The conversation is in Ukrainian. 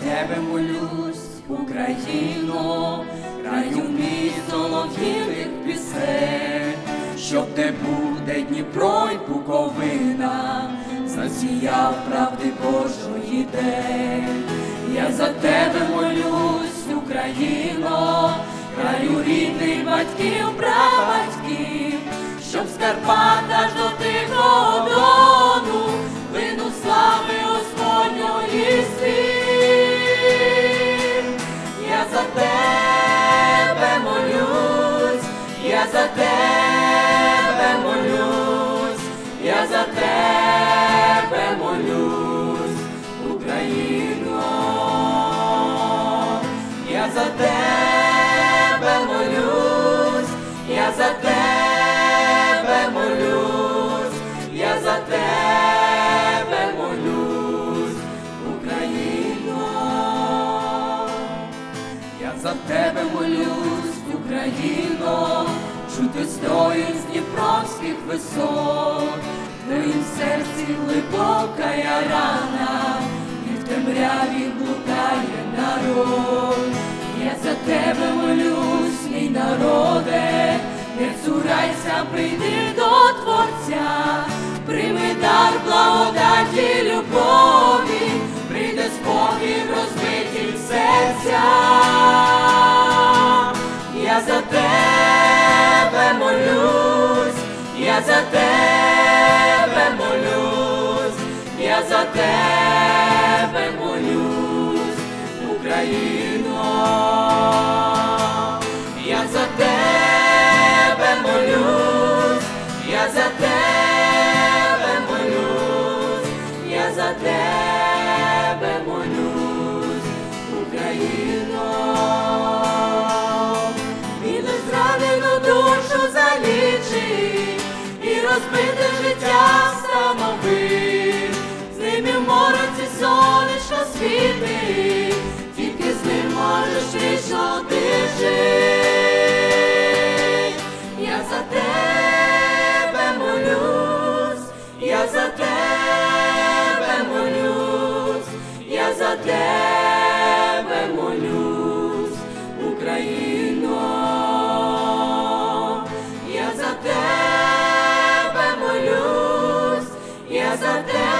Тебе молюсь, Україно, краю мій солов'їних пісень, щоб де буде Дніпро й Буковина, засіяв правди Божої день. Я за тебе молюсь, Україно, краю рідних батьків, прабатьків, щоб з я за тебе молюсь, я за тебе молюсь, Україно, я за тебе молюсь, я за тебе молюсь, я за тебе молюсь, Україно. Я за тебе молюсь, Україно, чути стою з дніпровських висот, в твоїм серці глибока я рана, і в темряві блукає народ. Я за тебе молюсь, мій народе, не цурайся, прийди я за тебе молюсь, я за тебе молюсь, Україно, я за тебе молюсь, я за тебе молюсь, я за тебе молюсь, Україно, розбите життя встановив, з ними в мороці сонечко світить, тільки з ним можеш вічно ти жить. Я за тебе молюсь, я за тебе молюсь, я за тебе молюсь, Україно, я за тебе молюсь, я за тебе.